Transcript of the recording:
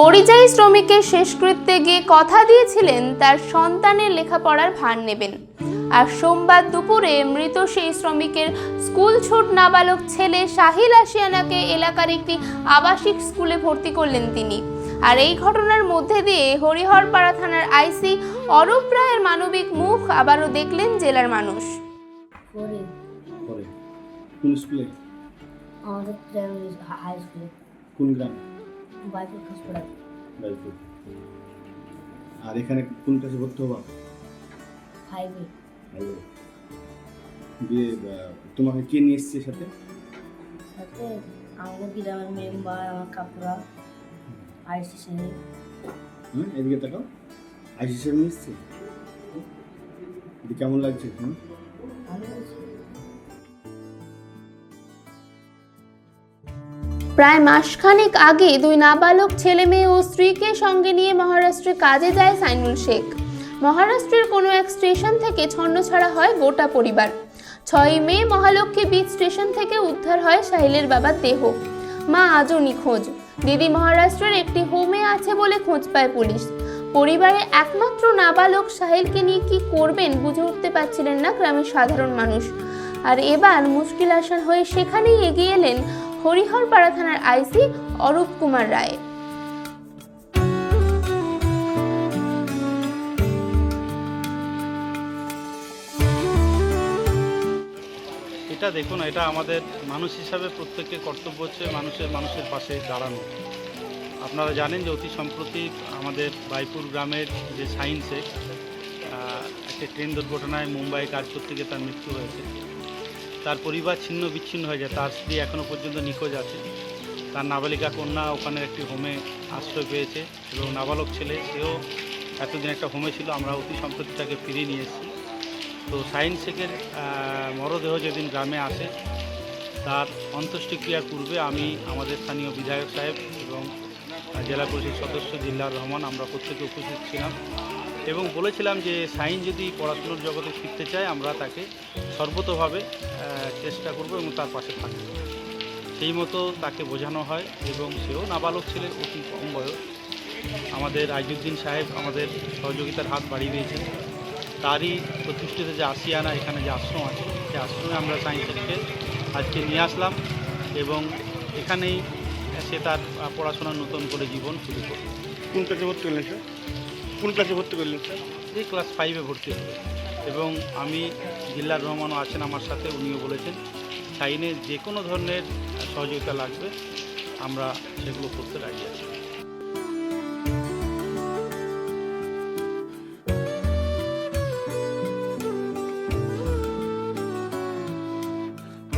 পরিযায়ী শ্রমিকের শেষকৃত্যে গিয়ে কথা দিয়েছিলেন তার সন্তানের লেখাপড়ার ভার নেবেন। আর সোমবার দুপুরে মৃত সেই শ্রমিকের স্কুল ছুট নাবালক ছেলে শাহিল আসিয়ানাকে এলাকার একটি আবাসিক স্কুলে ভর্তি করলেন তিনি। আর এই ঘটনার মধ্যে দিয়ে হরিহরপাড়া থানার আইসি অরূপ রায়ের মানবিক মুখ আবারও দেখলেন জেলার মানুষ। কোন স্কুলে? আমাদের হাই স্কুলে কোন গ্রাম? বাইপুর আর এখানে কোন ক্লাসে ভর্তি হবা? ফাইভে। দিয়ে তোমাকে কে নিয়ে এসছে সাথে? সাথে আমাদের গ্রামের মেম্বার আমার কাকুরা আইসি সাহেব হ্যাঁ এদিকে তাকাও। আইসি নিয়ে এসছে? কেমন লাগছে হুম ভালো আছে প্রায় মাসখানেক আগে দুই নাবালক ছেলে মেয়ে ও স্ত্রীকে সঙ্গে নিয়ে মহারাষ্ট্রে কাজে যায় সাইনুল শেখ। মহারাষ্ট্রের কোনো এক স্টেশন থেকে ছন্নছাড়া হয় গোটা পরিবার। ছয় মে মহালক্ষ্মী বীচ স্টেশন থেকে উদ্ধার হয় সাহিলের বাবার দেহ। মা আজও নিখোঁজ। দিদি মহারাষ্ট্রের একটি হোমে আছে বলে খোঁজ পায় পুলিশ। পরিবারে একমাত্র নাবালক সাহিলকে নিয়ে কি করবেন বুঝে উঠতে পারছিলেন না গ্রামের সাধারণ মানুষ। আর এবার মুশকিল আসান হয়ে সেখানেই এগিয়ে এলেন হরিহরপাড়া থানার আইসি অরূপ কুমার রায়। এটা দেখুন, এটা আমাদের মানুষ হিসাবে প্রত্যেকের কর্তব্য হচ্ছে মানুষের মানুষের পাশে দাঁড়ানো। আপনারা জানেন যে অতি সম্প্রতি আমাদের বাইপুর গ্রামের যে সাইন্সে একটি ট্রেন দুর্ঘটনায় মুম্বাই কাজ করতে গিয়ে তার মৃত্যু হয়েছে। তার পরিবার ছিন্ন বিচ্ছিন্ন হয়ে যায়। তার স্ত্রী এখনও পর্যন্ত নিখোঁজ আছে। তার নাবালিকা কন্যা ওখানে একটি হোমে আশ্রয় পেয়েছে এবং নাবালক ছেলে, সেও এতদিন একটা হোমে ছিল, আমরা অতি সম্প্রতি তাকে ফিরিয়ে নিয়ে এসেছি। তো সাইন শেখের মরদেহ যেদিন গ্রামে আসে, তার অন্ত্যেষ্টিক্রিয়ার পূর্বে আমি আমাদের স্থানীয় বিধায়ক সাহেব এবং জেলা পরিষদ সদস্য জিল্লার রহমান আমরা প্রত্যেকে উপস্থিত ছিলাম। এবং বলেছিলাম যে সাইন যদি পড়াশুনোর জগতে শিখতে চায় আমরা তাকে সর্বতভাবে চেষ্টা করব এবং তার পাশে থাকব। সেই মতো তাকে বোঝানো হয় এবং সেও নাবালক ছেলে অতি কম বয়স। আমাদের আইজুদ্দিন সাহেব আমাদের সহযোগিতার হাত বাড়িয়ে দিয়েছেন। তারই প্রতিষ্ঠিত যে আসিয়ানা এখানে যে আশ্রম আছে সেই আশ্রমে আমরা সায়েন্সকে আজকে নিয়ে আসলাম এবং এখানেই সে তার আহ, পড়াশোনা নতুন করে জীবন শুরু করবে। কোন স্যার? কোন ক্লাসে ভর্তি করলেন স্যার? এই ক্লাস ফাইভে ভর্তি হবে। এবং আমি জিল্লার রহমানও আছেন আমার সাথে, উনিও বলেছেন সাইনে যে কোনো ধরনের সহযোগিতা লাগবে, আমরা সেগুলো করতে রাজি আছি।